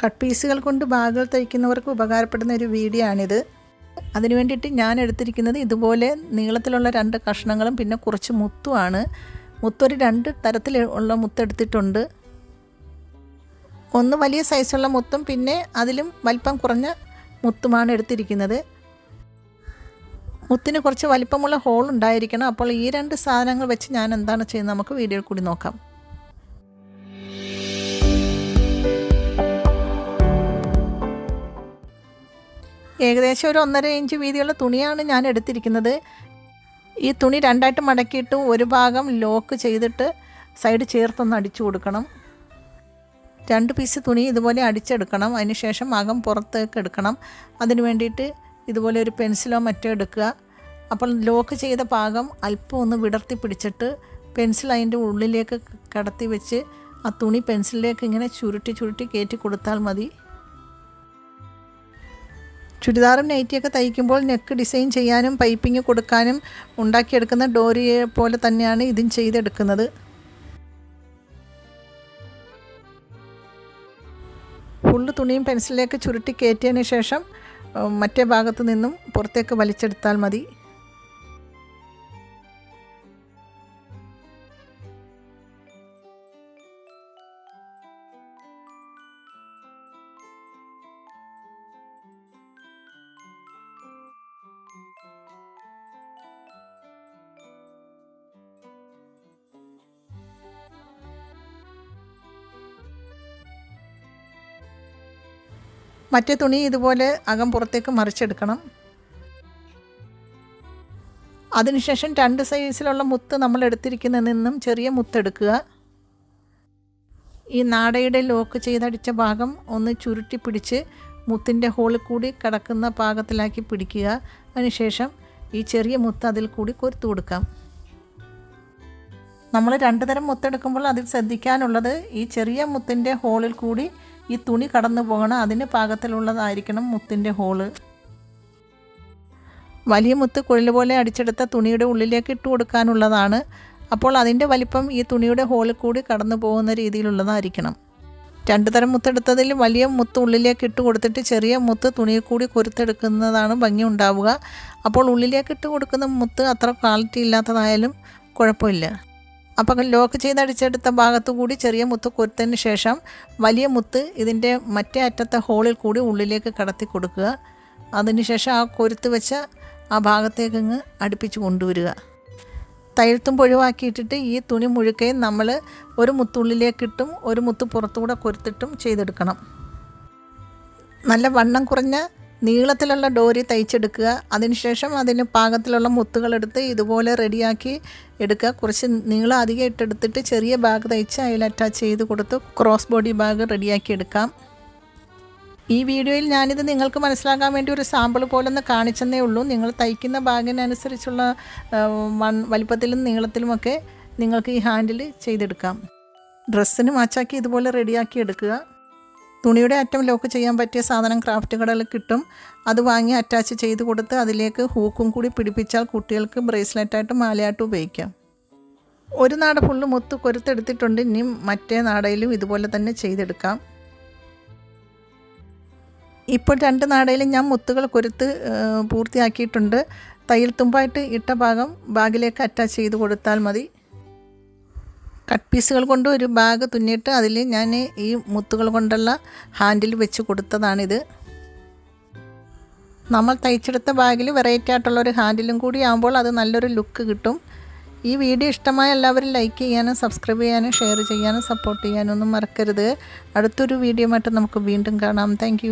Cut പീസുകൾ കൊണ്ട് ബാഗുകൾ തയ്ക്കുന്നവർക്ക് ഉപകാരപ്പെടുന്ന ഒരു വീഡിയോ ആണിത്. അതിനു വേണ്ടിയിട്ട് ഞാൻ എടുത്തിരിക്കുന്നത് ഇതുപോലെ നീളത്തിലുള്ള രണ്ട് കഷ്ണങ്ങളും പിന്നെ കുറച്ച് മുത്തുമാണ്. മുത്തൊരു രണ്ട് തരത്തിൽ ഉള്ള മുത്തെടുത്തിട്ടുണ്ട് ഒന്ന് വലിയ സൈസുള്ള മുത്തും പിന്നെ അതിലും വലിപ്പം കുറഞ്ഞ മുത്തുമാണ് എടുത്തിരിക്കുന്നത്. മുത്തിന് കുറച്ച് വലിപ്പമുള്ള ഹോൾ ഉണ്ടായിരിക്കണം. അപ്പോൾ ഈ രണ്ട് സാധനങ്ങൾ വെച്ച് ഞാൻ എന്താണ് ചെയ്യുന്നത് നമുക്ക് വീഡിയോയിൽ കൂടി നോക്കാം. ഏകദേശം ഒരു ഒന്നര ഇഞ്ച് വീതിയുള്ള തുണിയാണ് ഞാൻ എടുത്തിരിക്കുന്നത്. ഈ തുണി രണ്ടായിട്ട് മടക്കിയിട്ട് ഒരു ഭാഗം ലോക്ക് ചെയ്തിട്ട് സൈഡ് ചേർത്തൊന്ന് അടിച്ചു കൊടുക്കണം. രണ്ട് പീസ് തുണി ഇതുപോലെ അടിച്ചെടുക്കണം. അതിനുശേഷം അകം പുറത്തേക്ക് എടുക്കണം. അതിന് വേണ്ടിയിട്ട് ഇതുപോലെ ഒരു പെൻസിലോ മറ്റോ എടുക്കുക. അപ്പോൾ ലോക്ക് ചെയ്ത ഭാഗം അല്പം ഒന്ന് വിടർത്തി പിടിച്ചിട്ട് പെൻസിൽ അതിന്റെ ഉള്ളിലേക്ക് കടത്തി വെച്ച് ആ തുണി പെൻസിലിലേക്ക് ഇങ്ങനെ ചുരുട്ടി ചുരുട്ടി കയറ്റി കൊടുത്താൽ മതി. ചുരിദാറും നൈറ്റിയൊക്കെ തയ്ക്കുമ്പോൾ നെക്ക് ഡിസൈൻ ചെയ്യാനും പൈപ്പിങ് കൊടുക്കാനും ഉണ്ടാക്കിയെടുക്കുന്ന ഡോറിയെ പോലെ തന്നെയാണ് ഇതും ചെയ്തെടുക്കുന്നത്. ഫുള്ള് തുണിയും പെൻസിലിലേക്ക് ചുരുട്ടി കയറ്റിയതിന് ശേഷം മറ്റേ ഭാഗത്തു നിന്നും പുറത്തേക്ക് വലിച്ചെടുത്താൽ മതി. മറ്റേ തുണി ഇതുപോലെ അകം പുറത്തേക്ക് മറിച്ചെടുക്കണം. അതിനുശേഷം രണ്ട് സൈസിലുള്ള മുത്ത് നമ്മൾ എടുത്തിരിക്കുന്നതിൽ നിന്നും ചെറിയ മുത്തെടുക്കുക ഈ നാടയുടെ ലോക്ക് ചെയ്തടിച്ച ഭാഗം ഒന്ന് ചുരുട്ടി പിടിച്ച് മുത്തിന്റെ ഹോളിൽ കൂടി കിടക്കുന്ന പാകത്തിലാക്കി പിടിക്കുക. അതിനുശേഷം ഈ ചെറിയ മുത്ത് അതിൽ കൂടി കൊരുത്തു കൊടുക്കാം. നമ്മൾ രണ്ട് തരം മുത്തെടുക്കുമ്പോൾ അതിൽ ശ്രദ്ധിക്കാനുള്ളത് ഈ ചെറിയ മുത്തിന്റെ ഹോളിൽ കൂടി ഈ തുണി കടന്നു പോകണം. അതിന് പാകത്തിലുള്ളതായിരിക്കണം മുത്തിന്റെ ഹോൾ. വലിയ മുത്ത് കുഴൽ പോലെ അടിച്ചെടുത്ത തുണിയുടെ ഉള്ളിലേക്ക് ഇട്ട് കൊടുക്കാനുള്ളതാണ്. അപ്പോൾ അതിന്റെ വലിപ്പം ഈ തുണിയുടെ ഹോളിൽ കൂടി കടന്നു പോകുന്ന രീതിയിലുള്ളതായിരിക്കണം. രണ്ടു തരം മുത്തെടുത്തതിൽ വലിയ മുത്ത് ഉള്ളിലേക്ക് ഇട്ട് കൊടുത്തിട്ട് ചെറിയ മുത്ത് തുണിയിൽ കൂടി കൊരുത്തെടുക്കുന്നതാണ് ഭംഗി ഉണ്ടാവുക. അപ്പോൾ ഉള്ളിലേക്ക് ഇട്ട് കൊടുക്കുന്ന മുത്ത് അത്ര ക്വാളിറ്റി ഇല്ലാത്തതായാലും കുഴപ്പമില്ല. അപ്പം ലോക്ക് ചെയ്ത് അടിച്ചെടുത്ത ഭാഗത്തു കൂടി ചെറിയ മുത്ത് കൊരുത്തതിന് ശേഷം വലിയ മുത്ത് ഇതിന്റെ മറ്റേ അറ്റത്തെ ഹോളിൽ കൂടി ഉള്ളിലേക്ക് കടത്തി കൊടുക്കുക. അതിനുശേഷം ആ കൊരുത്ത് വെച്ച ആ ഭാഗത്തേക്ക് അങ്ങ് അടുപ്പിച്ച് കൊണ്ടുവരിക. തയ്യൽത്തും ഒഴിവാക്കിയിട്ടിട്ട് ഈ തുണി മുഴുക്കയും നമ്മൾ ഒരു മുത്തുള്ളിലേക്കിട്ടും ഒരു മുത്ത് പുറത്തുകൂടെ കൊരുത്തിട്ടും ചെയ്തെടുക്കണം. നല്ല വണ്ണം കുറഞ്ഞ നീളത്തിലുള്ള ഡോരി തയ്ച്ചെടുക്കുക. അതിനുശേഷം അതിന് പാകത്തിലുള്ള മുത്തുകളെടുത്ത് ഇതുപോലെ റെഡിയാക്കി എടുക്കുക. കുറച്ച് നീളം അധികം ഇട്ടെടുത്തിട്ട് ചെറിയ ബാഗ് തയ്ച്ച് അതിൽ അറ്റാച്ച് ചെയ്ത് കൊടുത്ത് ക്രോസ് ബോഡി ബാഗ് റെഡിയാക്കി എടുക്കാം. ഈ വീഡിയോയിൽ ഞാനിത് നിങ്ങൾക്ക് മനസ്സിലാക്കാൻ വേണ്ടി ഒരു സാമ്പിൾ പോലെ ഒന്ന് കാണിച്ചെന്നേ ഉള്ളൂ. നിങ്ങൾ തയ്ക്കുന്ന ബാഗിനനുസരിച്ചുള്ള വൺ വലിപ്പത്തിലും നീളത്തിലുമൊക്കെ നിങ്ങൾക്ക് ഈ ഹാൻഡിൽ ചെയ്തെടുക്കാം. ഡ്രസ്സിന് മാച്ചാക്കി ഇതുപോലെ റെഡിയാക്കി എടുക്കുക. തുണിയുടെ അറ്റം ലോക്ക് ചെയ്യാൻ പറ്റിയ സാധനം ക്രാഫ്റ്റ് കടയിൽ കിട്ടും. അത് വാങ്ങി അറ്റാച്ച് ചെയ്ത് കൊടുത്ത് അതിലേക്ക് ഹൂക്കും കൂടി പിടിപ്പിച്ചാൽ കുട്ടികൾക്ക് ബ്രേസ്ലെറ്റായിട്ട് മാലയായിട്ട് ഉപയോഗിക്കാം. ഒരു നാട ഫുള്ള് മുത്ത് കൊരുത്തെടുത്തിട്ടുണ്ട്. ഇനി മറ്റേ നാടയിലും ഇതുപോലെ തന്നെ ചെയ്തെടുക്കാം. ഇപ്പോൾ രണ്ട് നാടയിലും ഞാൻ മുത്തുകൾ കൊരുത്ത് പൂർത്തിയാക്കിയിട്ടുണ്ട്. തയ്യൽ തുമ്പായിട്ട് ഇട്ട ഭാഗം ബാഗിലേക്ക് അറ്റാച്ച് ചെയ്ത് കൊടുത്താൽ മതി. കട്ട് പീസുകൾ കൊണ്ട് ഒരു ബാഗ് തുന്നിയിട്ട് അതിൽ ഞാൻ ഈ മുത്തുകൾ കൊണ്ടുള്ള ഹാൻഡിൽ വെച്ച് കൊടുത്തതാണിത്. നമ്മൾ തയ്ച്ചെടുത്ത ബാഗിൽ വെറൈറ്റി ആയിട്ടുള്ള ഒരു ഹാൻഡിലും കൂടി ആകുമ്പോൾ അത് നല്ലൊരു ലുക്ക് കിട്ടും. ഈ വീഡിയോ ഇഷ്ടമായ എല്ലാവരും ലൈക്ക് ചെയ്യാനും സബ്സ്ക്രൈബ് ചെയ്യാനും ഷെയർ ചെയ്യാനും സപ്പോർട്ട് ചെയ്യാനും ഒന്നും മറക്കരുത്. അടുത്തൊരു വീഡിയോ ആയിട്ട് നമുക്ക് വീണ്ടും കാണാം. താങ്ക്